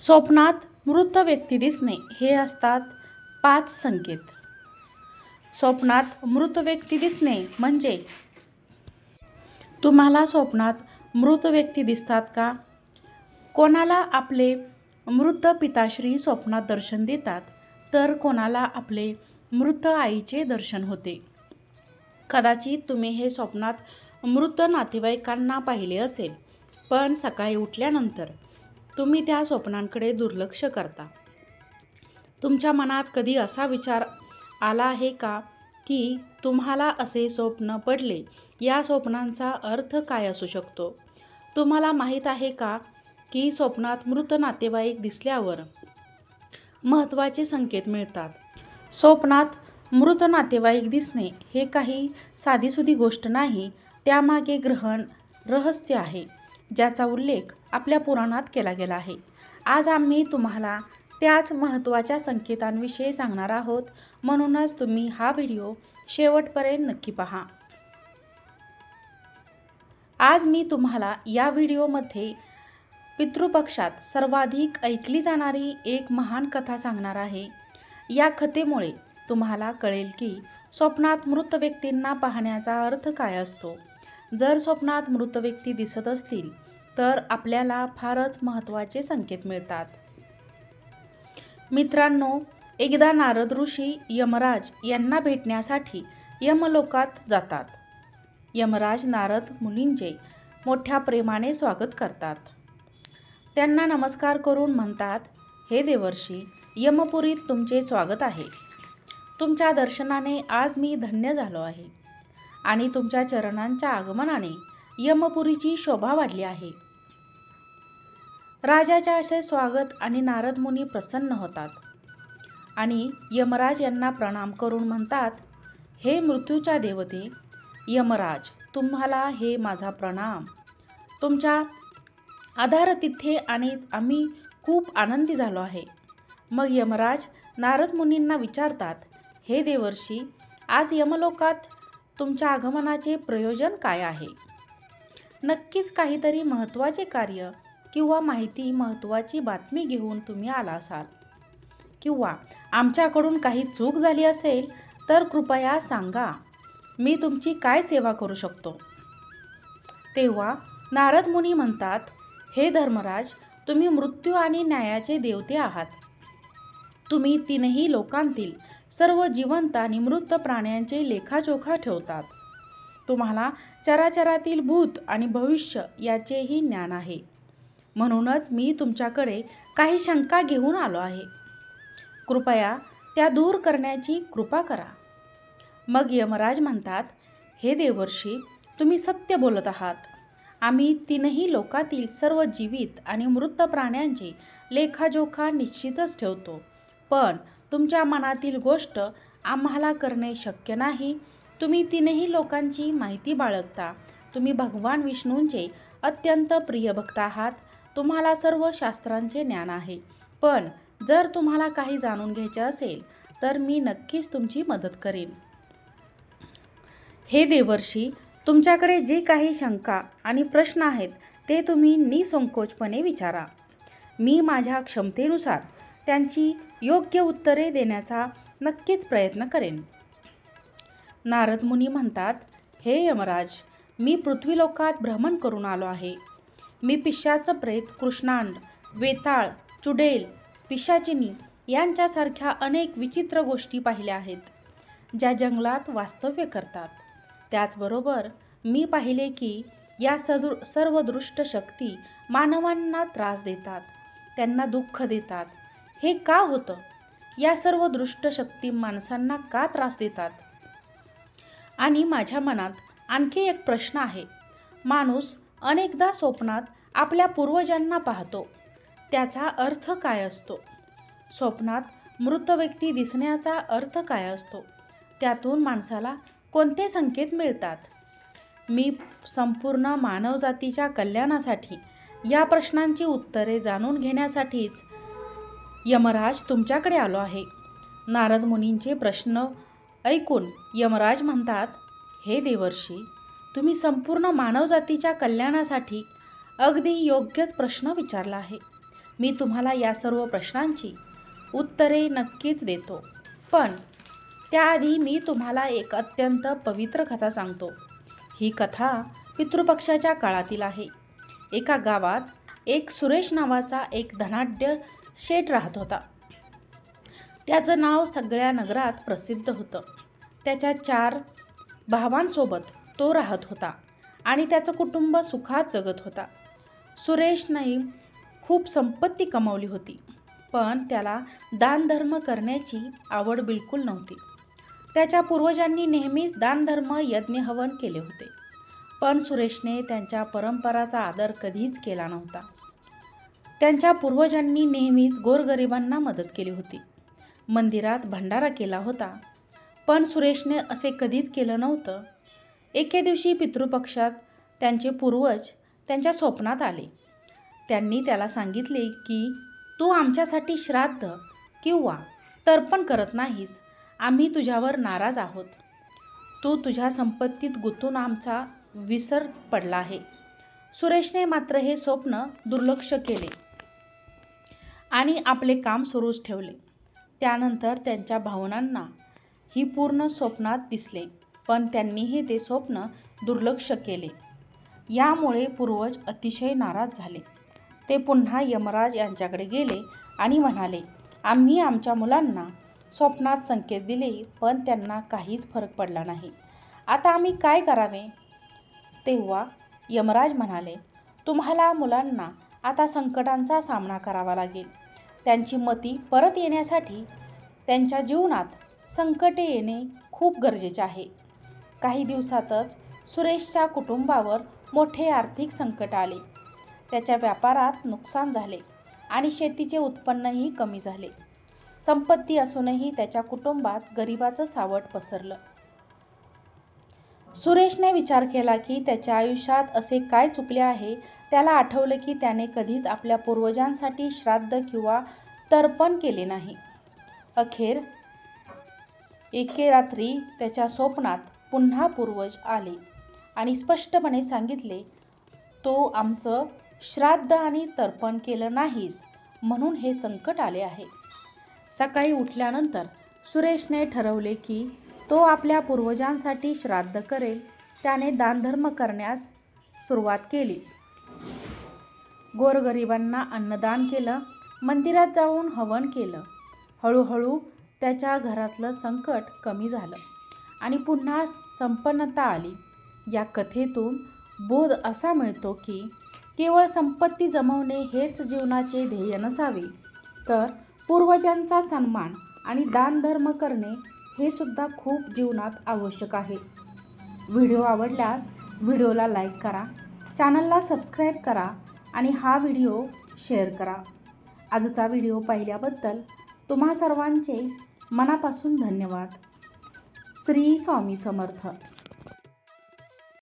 स्वप्नात मृत व्यक्ती दिसणे हे असतात पाच संकेत. स्वप्नात मृत व्यक्ती दिसणे म्हणजे? तुम्हाला स्वप्नात मृत व्यक्ती दिसतात का? कोणाला आपले मृत पिताश्री स्वप्नात दर्शन देतात तर कोणाला आपले मृत आईचे दर्शन होते. कदाचित तुम्ही हे स्वप्नात मृत नातेवाईकांना पाहिले असेल पण सकाळी उठल्यानंतर तुम्ही त्या स्वप्नांकडे दुर्लक्ष करता. तुमच्या मनात कधी असा विचार आला आहे का की तुम्हाला असे स्वप्न पडले? या स्वप्नांचा अर्थ काय असू शकतो? तुम्हाला माहीत आहे का की स्वप्नात मृत नातेवाईक दिसल्यावर महत्त्वाचे संकेत मिळतात? स्वप्नात मृत नातेवाईक दिसणे हे काही साधीसुधी गोष्ट नाही त्यामागे ग्रहण रहस्य आहे. ज्याचा उल्लेख आपल्या पुराणात केला गेला आहे. आज आम्ही तुम्हाला त्याच महत्त्वाच्या संकेतांविषयी सांगणार आहोत. म्हणूनच तुम्ही हा व्हिडिओ शेवटपर्यंत नक्की पहा. आज मी तुम्हाला या व्हिडिओमध्ये पितृपक्षात सर्वाधिक ऐकली जाणारी एक महान कथा सांगणार आहे. या कथेमुळे तुम्हाला कळेल की स्वप्नात मृत व्यक्तींना पाहण्याचा अर्थ काय असतो. जर स्वप्नात मृत व्यक्ती दिसत असतील तर आपल्याला फारच महत्त्वाचे संकेत मिळतात. मित्रांनो एकदा नारद ऋषी यमराज यांना भेटण्यासाठी यमलोकात जातात. यमराज नारद मुनींचे मोठ्या प्रेमाने स्वागत करतात. त्यांना नमस्कार करून म्हणतात हे देवर्षी यमपुरीत तुमचे स्वागत आहे. तुमच्या दर्शनाने आज मी धन्य झालो आहे आणि तुमच्या चरणांच्या आगमनाने यमपुरीची शोभा वाढली आहे. राजाच्या असे स्वागत आणि नारद मुनी प्रसन्न होतात. आणि यमराज यांना प्रणाम करून म्हणतात हे मृत्यूच्या देवते यमराज तुम्हाला हे माझा प्रणाम. तुमच्या आधार तिथे आणि आम्ही खूप आनंदी झालो आहे. मग यमराज नारद मुनींना विचारतात हे देवर्षी आज यमलोकात तुमच्या आगमनाचे प्रयोजन काय आहे? नक्कीच काहीतरी महत्त्वाचे कार्य किंवा माहिती महत्त्वाची बातमी घेऊन तुम्ही आला असाल. किंवा आमच्याकडून काही चूक झाली असेल तर कृपया सांगा. मी तुमची काय सेवा करू शकतो? तेव्हा नारद मुनी म्हणतात हे धर्मराज तुम्ही मृत्यू आणि न्यायाचे देवते आहात. तुम्ही तीनही लोकांतील सर्व जिवंत आणि मृत प्राण्यांचे लेखाजोखा ठेवतात. तुम्हाला चराचरातील भूत आणि भविष्य याचेही ज्ञान आहे. म्हणूनच मी तुमच्याकडे काही शंका घेऊन आलो आहे. कृपया त्या दूर करण्याची कृपा करा. मग यमराज म्हणतात हे देवर्षी तुम्ही सत्य बोलत आहात. आम्ही तीनही लोकातील सर्व जीवित आणि मृत प्राण्यांचे लेखाजोखा निश्चितच ठेवतो. पण तुमच्या मनातील गोष्ट आम्हाला करणे शक्य नाही. तुम्ही तीनही लोकांची माहिती बाळगता. तुम्ही भगवान विष्णूंचे अत्यंत प्रिय भक्त आहात. तुम्हाला सर्व शास्त्रांचे ज्ञान आहे. पण जर तुम्हाला काही जाणून घ्यायचे असेल तर मी नक्कीच तुमची मदत करेन. हे देवर्षी तुमच्याकडे जे काही शंका आणि प्रश्न आहेत ते तुम्ही निसंकोचपणे विचारा. मी माझ्या क्षमतेनुसार त्यांची योग्य उत्तरे देण्याचा नक्कीच प्रयत्न करेन. नारद मुनी म्हणतात हे यमराज मी पृथ्वीलोकात भ्रमण करून आलो आहे. मी पिशाचं प्रेत कृष्णांड वेताळ चुडेल पिशाचिनी यांच्यासारख्या अनेक विचित्र गोष्टी पाहिल्या आहेत ज्या जंगलात वास्तव्य करतात. त्याचबरोबर मी पाहिले की या सदृ सर्व दृष्ट शक्ती मानवांना त्रास देतात त्यांना दुःख देतात. हे का होतं? या सर्व दृष्ट शक्ती माणसांना का त्रास देतात? आणि माझ्या मनात आणखी एक प्रश्न आहे. माणूस अनेकदा स्वप्नात आपल्या पूर्वजांना पाहतो. त्याचा अर्थ काय असतो? स्वप्नात मृत व्यक्ती दिसण्याचा अर्थ काय असतो? त्यातून माणसाला कोणते संकेत मिळतात? मी संपूर्ण मानवजातीच्या कल्याणासाठी या प्रश्नांची उत्तरे जाणून घेण्यासाठीच यमराज तुमच्याकडे आलो आहे. नारद मुनींचे प्रश्न ऐकून यमराज म्हणतात हे देवर्षी तुम्ही संपूर्ण मानवजातीच्या कल्याणासाठी अगदी योग्यच प्रश्न विचारला आहे. मी तुम्हाला या सर्व प्रश्नांची उत्तरे नक्कीच देतो. पण त्याआधी मी तुम्हाला एक अत्यंत पवित्र कथा सांगतो. ही कथा पितृपक्षाच्या काळातील आहे. एका गावात एक सुरेश नावाचा एक धनाढ्य शेठ राहत होता. त्याचं नाव सगळ्या नगरात प्रसिद्ध होतं. त्याच्या चार भावांसोबत तो राहत होता आणि त्याचं कुटुंब सुखात जगत होता. सुरेशने खूप संपत्ती कमावली होती पण त्याला दानधर्म करण्याची आवड बिलकुल नव्हती. त्याच्या पूर्वजांनी नेहमीच दानधर्म यज्ञहवन केले होते पण सुरेशने त्यांच्या परंपराचा आदर कधीच केला नव्हता. त्यांच्या पूर्वजांनी नेहमीच गोरगरिबांना मदत केली होती. मंदिरात भंडारा केला होता पण सुरेशने असे कधीच केलं नव्हतं एके दिवशी पितृपक्षात त्यांचे पूर्वज त्यांच्या स्वप्नात आले. त्यांनी त्याला सांगितले की तू आमच्यासाठी श्राद्ध किंवा तर्पण करत नाहीस. आम्ही तुझ्यावर नाराज आहोत. तू तुझ्या संपत्तीत गुंतून आमचा विसर पडला आहे. सुरेशने मात्र हे स्वप्न दुर्लक्ष केले आणि आपले काम सुरूच ठेवले. त्यानंतर त्यांच्या भावनांना ही पूर्ण स्वप्नात दिसले. पण त्यांनीही ते स्वप्न दुर्लक्ष केले. यामुळे पूर्वज अतिशय नाराज झाले. ते पुन्हा यमराज यांच्याकडे गेले आणि म्हणाले आम्ही आमच्या मुलांना स्वप्नात संकेत दिले पण त्यांना काहीच फरक पडला नाही. आता आम्ही काय करावे? तेव्हा यमराज म्हणाले तुम्हाला मुलांना आता संकटांचा सामना करावा लागेल. त्यांची मती परत येण्यासाठी त्यांच्या जीवनात संकटे येणे खूप गरजेचे आहे. काही दिवसातच सुरेशच्या कुटुंबावर मोठे आर्थिक संकट आले. त्याच्या व्यापारात नुकसान झाले आणि शेतीचे उत्पन्नही कमी झाले. संपत्ती असूनही त्याच्या कुटुंबात गरिबाचं सावट पसरलं. सुरेशने विचार केला की त्याच्या आयुष्यात असे काय चुकले आहे त्याला आठवलं की त्याने कधीच आपल्या पूर्वजांसाठी श्राद्ध किंवा तर्पण केले नाही. अखेर एके रात्री त्याच्या स्वप्नात पुन्हा पूर्वज आले आणि स्पष्टपणे सांगितले तो आमचं श्राद्ध आणि तर्पण केलं नाहीस म्हणून हे संकट आले आहे. सकाळी उठल्यानंतर सुरेशने ठरवले की तो आपल्या पूर्वजांसाठी श्राद्ध करेल त्याने दानधर्म करण्यास सुरुवात केली. गोरगरिबांना अन्नदान केलं मंदिरात जाऊन हवन केलं. हळूहळू त्याच्या घरातलं संकट कमी झालं. आणि पुन्हा संपन्नता आली. या कथेतून बोध असा मिळतो की केवळ संपत्ती जमवणे हेच जीवनाचे ध्येय नसावे. तर पूर्वजांचा सन्मान आणि दानधर्म करणे हे सुद्धा खूप जीवनात आवश्यक आहे. व्हिडिओ आवडल्यास व्हिडिओला लाईक करा चॅनलला सबस्क्राईब करा आणि हा व्हिडिओ शेअर करा. आजचा व्हिडिओ पाहिल्याबद्दल तुम्हा सर्वांचे मनापासून धन्यवाद. श्री स्वामी समर्थ.